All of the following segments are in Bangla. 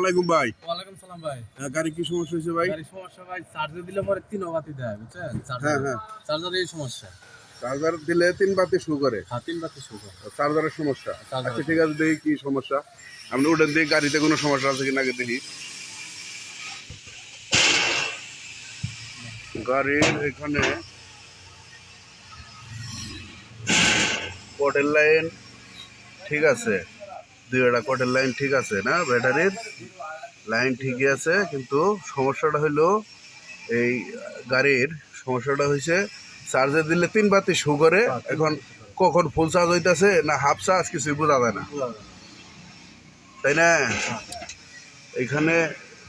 আলাইকুম ভাই। ওয়ালাইকুম সালাম ভাই। হ্যাঁ, গাড়ি কি সমস্যা হয়েছে ভাই? গাড়ির সমস্যা ভাই চার্জে দিলে পরে তিন বাতি দেয় বুঝছেন? হ্যাঁ, হ্যাঁ। চার্জার এই সমস্যা। চার্জার দিলে তিন বাতি শু করে। হ্যাঁ তিন বাতি শুরু চার্জারের সমস্যা। আচ্ছা ঠিক আছে দেখি কি সমস্যা। আপনি ওটার দেখি গাড়িতে কোনো সমস্যা আছে কিনা আগে দেখি। গাড়ির এখানে কটের লাইন ঠিক আছে। দুইটা কটের লাইন ঠিক আছে না? ব্যাটারির লাইন ঠিকই আছে কিন্তু সমস্যাটা হলো এই গাড়ির সমস্যাটা হয়েছে চার্জে দিলে তিন বাতি শু করে এখন কখন ফুল চার্জ হইতেছে না হাফ চার্জ কিছুই বোঝা যায় না। তাই না? এখানে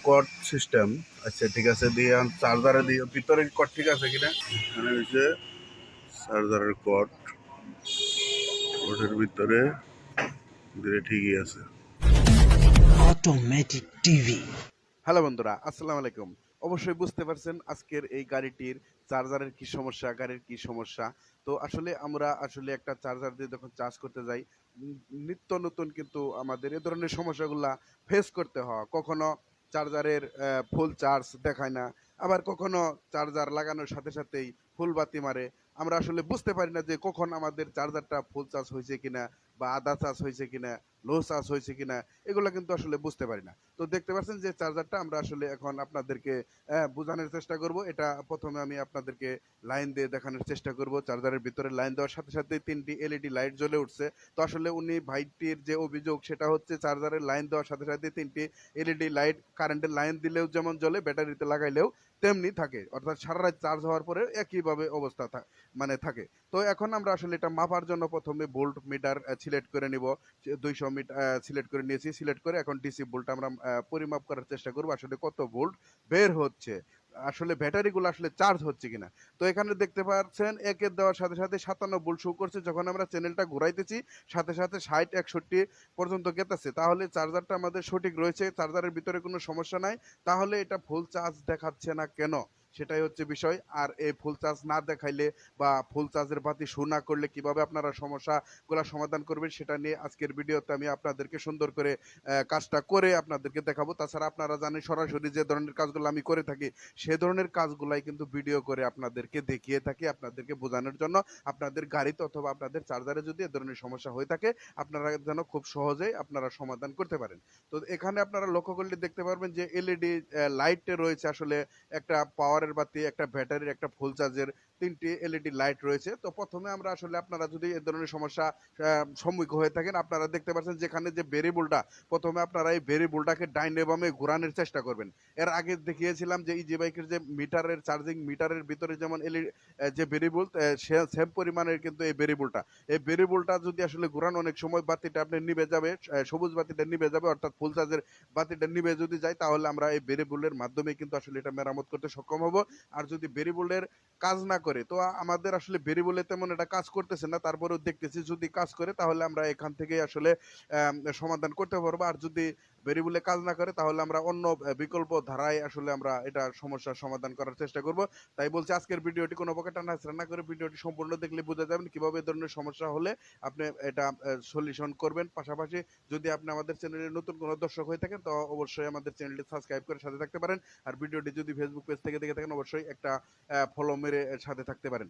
কট সিস্টেম আচ্ছা ঠিক আছে দিয়ে চার্জারে দিয়ে ভিতরে কট ঠিক আছে কিনা? এখানে হচ্ছে চার্জারের কট কটের ভিতরে ঠিকই আছে. হ্যালো বন্ধুরা আসসালামু আলাইকুম। অবশ্যই বুঝতে পারছেন আজকের এই গাড়িটির চার্জারের কি সমস্যা গাড়ির কি সমস্যা। তো আসলে আমরা আসলে একটা চার্জার দিয়ে যখন চার্জ করতে যাই নিত্য নতুন কিন্তু আমাদের এ ধরনের সমস্যাগুলা ফেস করতে হয়। কখনো চার্জারের ফুল চার্জ দেখায় না আবার কখনো চার্জার লাগানোর সাথে সাথেই ফুল বাতি মারে। আমরা আসলে বুঝতে পারি না যে কখন আমাদের চার্জারটা ফুল চার্জ হয়েছে কিনা বা আদা চার্জ হয়েছে কিনা লো চার্জ হয়েছে কিনা, এগুলো কিন্তু আসলে বুঝতে পারি না। তো দেখতে পাচ্ছেন যে চার্জারটা আমরা আসলে এখন আপনাদেরকে বোঝানোর চেষ্টা করব। এটা প্রথমে আমি আপনাদেরকে লাইন দিয়ে দেখানোর চেষ্টা করব। চার্জারের ভিতরে লাইন দেওয়ার সাথে সাথে তিনটি এলইডি লাইট জ্বলে উঠছে। তো আসলে উনি ভাইটির যে অভিযোগ, সেটা হচ্ছে চার্জারের লাইন দেওয়ার সাথে সাথে তিনটি এলইডি লাইট কারেন্টের লাইন দিলেও যেমন জ্বলে, ব্যাটারিতে লাগাইলেও তেমনি থাকে। অর্থাৎ সারা রাত চার্জ হওয়ার পরে একইভাবে অবস্থা মানে থাকে। তো এখন আমরা আসলে এটা মাপার জন্য প্রথমে ভোল্ট মিটার সিলেক্ট করে নিব। দুইশো মিটার সিলেক্ট করে নিয়েছি। সিলেক্ট করে এখন ডিসি ভোল্ট আমরা পরিমাপ করার চেষ্টা করব। আসলে কত ভোল্ট বের হচ্ছে? আসলে ব্যাটারিগুলো আসলে চার্জ হচ্ছে কিনা? তো এখানে দেখতে পাচ্ছেন একের দেওয়ার সাথে সাথে সাতান্ন ভোল্ট শো করছে। যখন আমরা চ্যানেলটা ঘুরাইতেছি, সাথে সাথে ষাট, একষট্টি পর্যন্ত গেতেছে। তাহলে চার্জারটা আমাদের সঠিক রয়েছে। চার্জারের ভিতরে কোনো সমস্যা নাই। তাহলে এটা ফুল চার্জ দেখাচ্ছে না কেন? সেটাই হচ্ছে বিষয়। আর এই ফুল চার্জ না দেখাইলে বা ফুল চার্জের বাতি শো না করলে কীভাবে আপনারা সমস্যাগুলো সমাধান করবেন সেটা নিয়ে আজকের ভিডিওতে আমি আপনাদেরকে সুন্দর করে কাজটা করে আপনাদেরকে দেখাবো। তাছাড়া আপনারা জানেন সরাসরি যে ধরনের কাজগুলো আমি করে থাকি, সে ধরনের কাজগুলাই কিন্তু ভিডিও করে আপনাদেরকে দেখিয়ে থাকি, আপনাদেরকে বোঝানোর জন্য। আপনাদের গাড়িতে অথবা আপনাদের চার্জারে যদি এ ধরনের সমস্যা হয়ে থাকে, আপনারা যেন খুব সহজেই আপনারা সমাধান করতে পারেন। তো এখানে আপনারা লক্ষ্য করলে দেখতে পারবেন যে এলইডি লাইট রয়েছে আসলে একটা পাওয়ারের বাতি, একটা ব্যাটারির একটা ফুল চার্জের তিনটি এলইডি লাইট রয়েছে। তো প্রথমে আমরা আসলে আপনারা যদি এ ধরনের সমস্যা সম্মুখীন হয়ে থাকেন, আপনারা দেখতে পাচ্ছেন যেখানে যে ভেরিবলটা প্রথমে আপনারা এই ভেরিবলটাকে ডাইনে বামে ঘোরানোর চেষ্টা করবেন। এর আগে দেখিয়েছিলাম যে ইজি বাইকের যে মিটারের চার্জিং মিটারের ভিতরে যেমন এলই যে ভেরিবল সেম পরিমাণের কিন্তু এই ভেরিবলটা এই ভেরিবলটা যদি আসলে ঘোরানো অনেক সময় বাতিটা আপনি নিভে যাবে সবুজ বাতিটা নিভে যাবে, অর্থাৎ ফুল চার্জের বাতিটা নিভে যদি যায়, তাহলে আমরা এই ভেরিবলের মাধ্যমে কিন্তু আসলে এটা মেরামত করতে সক্ষম হব। আর যদি ভেরিবলের কাজ না করে, তো আমাদের আসলে ভেরিবলে তেমন এটা কাজ করতেছে না, তারপরেও দেখতেছি যদি কাজ করে, তাহলে আমরা এখান থেকে আসলে সমাধান করতে পারব। আর যদি ভেরিবলে কাজ না করে, তাহলে আমরা অন্য বিকল্প ধারায় আসলে আমরা এটা সমস্যার সমাধান করার চেষ্টা করব। তাই বলছি আজকের ভিডিওটি কোনো প্রকার টানা না করে ভিডিওটি সম্পূর্ণ দেখলে বোঝা যাবেন কীভাবে এ ধরনের সমস্যা হলে আপনি এটা সলিউশন করবেন। পাশাপাশি যদি আপনি আমাদের চ্যানেলে নতুন কোনো দর্শক হয়ে থাকেন, তো অবশ্যই আমাদের চ্যানেলটি সাবস্ক্রাইব করে সাথে থাকতে পারেন। আর ভিডিওটি যদি ফেসবুক পেজ থেকে দেখে থাকেন, অবশ্যই একটা ফলো মেরে সাথে থাকতে পারেন।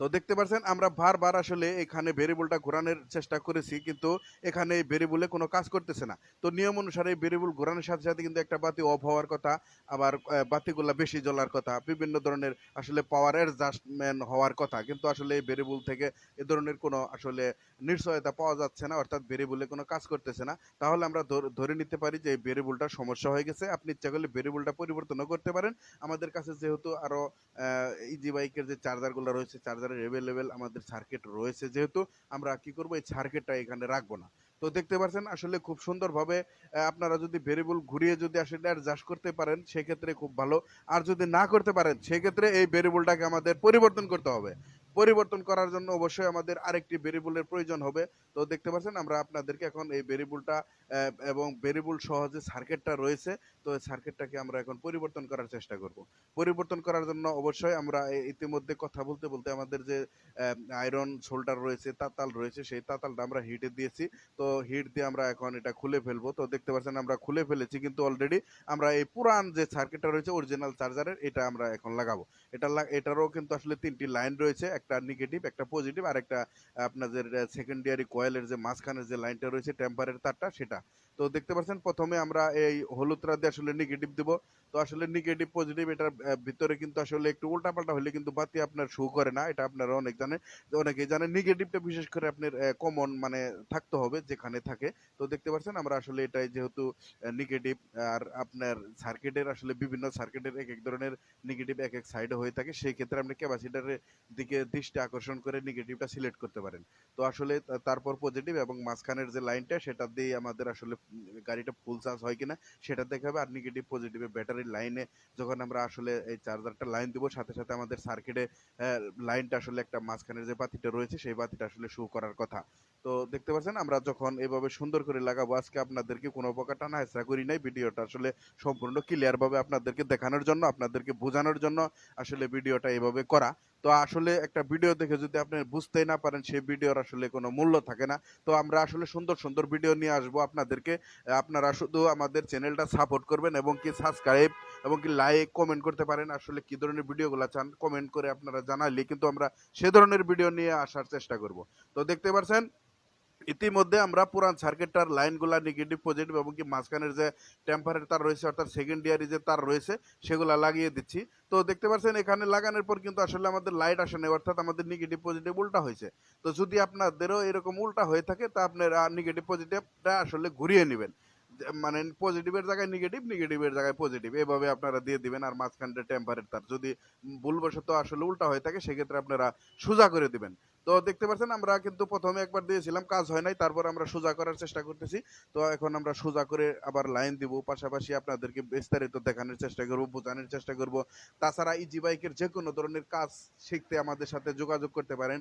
তো দেখতে পাচ্ছেন আমরা বারবার আসলে এখানে ভেরিয়েবলটা ঘোরানোর চেষ্টা করেছি, কিন্তু এখানে ভেরিয়েবলে কোনো কাজ করতেছে না। তো নিয়ম অনুসারে ভেরিয়েবল ঘোরানোর সাথে সাথে কিন্তু একটা বাতি অফ হওয়ার কথা, আবার বাতিগুলা বেশি জ্বলার কথা, বিভিন্ন ধরনের আসলে পাওয়ার অ্যাডজাস্টমেন্ট হওয়ার কথা, কিন্তু আসলে এই ভেরিয়েবল থেকে এ ধরনের কোনো আসলে নিশ্চয়তা পাওয়া যাচ্ছে না, অর্থাৎ ভেরিয়েবলে কোনো কাজ করতেছে না। তাহলে আমরা ধরে নিতে পারি যে এই ভেরিয়েবলটা সমস্যা হয়ে গেছে, আপনি ইচ্ছা করলে ভেরিয়েবলটা পরিবর্তনও করতে পারেন। আমাদের কাছে যেহেতু আরও ইজি বাইকের যে চার্জারগুলো রয়েছে চার্জারের অ্যাভেলেবেল আমাদের সার্কিট রয়েছে। যেহেতু আমরা কি করব, এই সার্কিটটা এখানে রাখব না। তো দেখতে পাচ্ছেন, আসলে খুব সুন্দরভাবে আপনারা যদি ভেরিয়েবল ঘুরিয়ে যদি আসলে অ্যাডজাস্ট করতে পারেন, সেক্ষেত্রে খুব ভালো। আর যদি না করতে পারেন, সেক্ষেত্রে এই ভেরিয়েবলটাকে আমাদের পরিবর্তন করতে হবে। পরিবর্তন করার জন্য অবশ্যই আমাদের আরেকটি ভেরিয়েবলের প্রয়োজন হবে। তো দেখতে পাচ্ছেন, আমরা আপনাদেরকে এখন এই ভেরিয়েবলটা এবং ভেরিয়েবল সহ যে সার্কিটটা রয়েছে, তো এই সার্কিটটাকে আমরা এখন পরিবর্তন করার চেষ্টা করব। পরিবর্তন করার জন্য অবশ্যই আমরা ইতিমধ্যে কথা বলতে বলতে আমাদের যে আয়রন শোল্ডার রয়েছে, তাতাল রয়েছে, সেই তাতালটা আমরা হিটে দিয়েছি। তো হিট দিয়ে আমরা এখন এটা খুলে ফেলব। তো দেখতে পাচ্ছেন, আমরা খুলে ফেলেছি, কিন্তু অলরেডি আমরা এই পুরান যে সার্কিটটা রয়েছে অরিজিনাল চার্জারের এটা আমরা এখন লাগাবো। এটা এটারও কিন্তু আসলে তিনটি লাইন রয়েছে। একটা নেগেটিভ একটা পজিটিভ আর একটা আপনাদের সেকেন্ডারি কয়েলের যে মাঝখানের যে লাইনটা রয়েছে টেম্পারের তারটা, সেটা। তো দেখতে পাচ্ছেন, প্রথমে আমরা এই হলুদটা দিয়ে আসলে নেগেটিভ দিব। তো আসলে নেগেটিভ পজিটিভ এটার ভিতরে কিন্তু আসলে একটু উল্টাপাল্টা হলে কিন্তু বাতি আপনার শো করে না, এটা আপনারা অনেক জানেন অনেকেই জানেন নেগেটিভটা বিশেষ করে আপনার কমন মানে থাকতে হবে যেখানে থাকে। তো দেখতে পাচ্ছেন, আমরা আসলে এটাই যেহেতু নেগেটিভ আর আপনার সার্কিটের আসলে বিভিন্ন সার্কিটের এক এক ধরনের নেগেটিভ এক এক সাইডে হয়ে থাকে, সেই ক্ষেত্রে আপনি ক্যাপাসিটারের দিকে দৃষ্টি আকর্ষণ করে নেগেটিভটা সিলেক্ট করতে পারেন। তো আসলে তারপর পজিটিভ এবং মাঝখানের যে লাইনটা সেটা দিয়ে আমাদের আসলে গাড়িটা ফুল চার্জ হয় কিনা, সেটা দেখে হবে। আর নেগেটিভ পজিটিভে ব্যাটারির লাইনে যখন আমরা আসলে এই চার্জারটা লাইন দিব, সাথে সাথে আমাদের সার্কিটে লাইনটা আসলে একটা মাঝখানের যে বাতিটা রয়েছে, সেই বাতিটা আসলে শো করার কথা। তো দেখতে পাচ্ছেন, আমরা যখন এভাবে সুন্দর করে লাগাবো, আজকে আপনাদেরকে কোনো প্রকার টানা হেঁচড়া করি নাই। ভিডিওটা আসলে সম্পূর্ণ ক্লিয়ার ভাবে আপনাদেরকে দেখানোর জন্য, আপনাদেরকে বোঝানোর জন্য আসলে ভিডিওটা এভাবে করা। তো আসলে একটা ভিডিও দেখে যদি আপনি বুঝতেই না পারেন, সেই ভিডিওর আসলে কোনো মূল্য থাকে না। তো আমরা আসলে সুন্দর সুন্দর ভিডিও নিয়ে আসব আপনাদেরকে। আপনারা শুধু আমাদের চ্যানেলটা সাপোর্ট করবেন এবং কি সাবস্ক্রাইব এবং কি লাইক কমেন্ট করতে পারেন। আসলে কি ধরনের ভিডিওগুলো চান কমেন্ট করে আপনারা জানালে কিন্তু আমরা সে ধরনের ভিডিও নিয়ে আসার চেষ্টা করব। তো দেখতে পাচ্ছেন ইতিমধ্যে আমরা পুরান সার্কিটটার লাইনগুলা নেগেটিভ পজিটিভ এবং কি মাঝখানের যে টেম্পারের তার রয়েছে, অর্থাৎ সেকেন্ডারি যে তার রয়েছে, সেগুলা লাগিয়ে দিচ্ছি। তো দেখতে পাচ্ছেন এখানে লাগানোর পর কিন্তু আসলে আমাদের লাইট আসে না অর্থাৎ আমাদের নেগেটিভ পজিটিভ উল্টা হয়েছে। তো যদি আপনাদেরও এরকম উল্টা হয়ে থাকে, তা আপনারা নেগেটিভ পজিটিভটা আসলে ঘুরিয়ে নেবেন। মানে পজিটিভের জায়গায় নেগেটিভ নেগেটিভের জায়গায় পজিটিভ এভাবে আপনারা দিয়ে দিবেন আর মাঝখানটা টেম্পারের তার। যদি ভুলবশত আসলে উল্টা হয়ে থাকে, সেক্ষেত্রে আপনারা সোজা করে দিবেন। তো দেখতে পাচ্ছেন আমরা কিন্তু প্রথমে একবার দিয়েছিলাম, কাজ হয় নাই, তারপর আমরা সোজা করার চেষ্টা করতেছি। তো এখন আমরা সোজা করে আবার লাইন দিব, পাশাপাশি আপনাদেরকে বিস্তারিত দেখানোর চেষ্টা করব, বোঝানোর চেষ্টা করব। তাছাড়া ইজি বাইকের যে কোনো ধরনের কাজ শিখতে আমাদের সাথে যোগাযোগ করতে পারেন,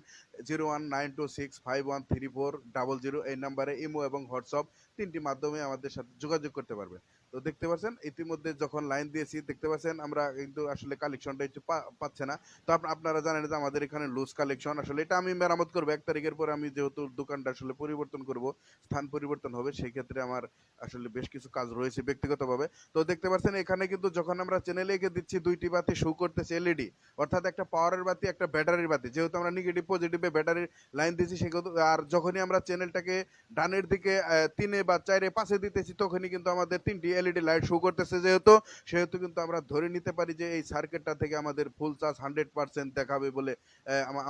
zero one nine two six five one three four double zero, এই নাম্বারে ইমো এবং হোয়াটসঅ্যাপ, তিনটি মাধ্যমে আমাদের সাথে যোগাযোগ করতে পারবেন। তো দেখতে পাচ্ছেন ইতিমধ্যে যখন লাইন দিয়েছি, দেখতে পাচ্ছেন আমরা কিন্তু আসলে কালেকশনটা একটু পাচ্ছে না। তো আপনারা জানেন যে আমাদের এখানে লুজ কালেকশন আসলে এটা আমি মেরামত করব। এক তারিখের পরে আমি যেহেতু দোকানটা আসলে পরিবর্তন করব, স্থান পরিবর্তন হবে, সেই ক্ষেত্রে আমার আসলে বেশ কিছু কাজ রয়েছে ব্যক্তিগতভাবে। তো দেখতে পাচ্ছেন এখানে কিন্তু যখন আমরা চ্যানেলে এঁকে দিচ্ছি, দুইটি বাতি শো করতেছে এলইডি অর্থাৎ একটা পাওয়ারের বাতি, একটা ব্যাটারির বাতি। যেহেতু আমরা নেগেটিভ পজিটিভে ব্যাটারির লাইন দিয়েছি, সেহেতু আর যখনই আমরা চ্যানেলটাকে ডানের দিকে তিনে বা চারে পাশে দিতেছি, তখনই কিন্তু আমাদের তিনটি এলইডি লাইট শো করতেছে যেহেতু, সেহেতু কিন্তু আমরা ধরে নিতে পারি যে এই সার্কিটটা থেকে আমাদের ফুল চার্জ হান্ড্রেড পার্সেন্ট দেখাবে বলে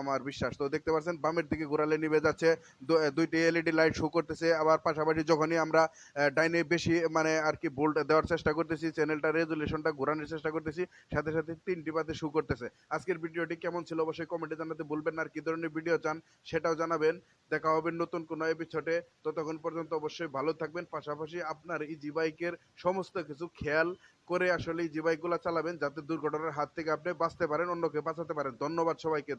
আমার বিশ্বাস। তো দেখতে পাচ্ছেন, বামের দিকে ঘোরালে নিভে যাচ্ছে দুইটি এলইডি লাইট শো করতেছে, আবার পাশাপাশি যখনই আমরা ডাইনে বেশি মানে আর কি ভোল্ট দেওয়ার চেষ্টা করতেছি চ্যানেলটা রেজুলেশনটা ঘোরানোর চেষ্টা করতেছি, সাথে সাথে তিনটি পাতে শো করতেছে। আজকের ভিডিওটি কেমন ছিল অবশ্যই কমেন্টে জানাতে বলবেন আর কি ধরনের ভিডিও চান সেটাও জানাবেন। দেখা হবে নতুন কোনো এপিসোডে ততক্ষণ পর্যন্ত অবশ্যই ভালো থাকবেন, পাশাপাশি আপনার ইজি বাইকের সমস্ত কিছু খেয়াল করে আসলে ইজি বাইকগুলো চালাবেন, যাতে দুর্ঘটনার হাত থেকে আপনি বাঁচতে পারেন, অন্যকে বাঁচাতে পারেন। ধন্যবাদ সবাইকে।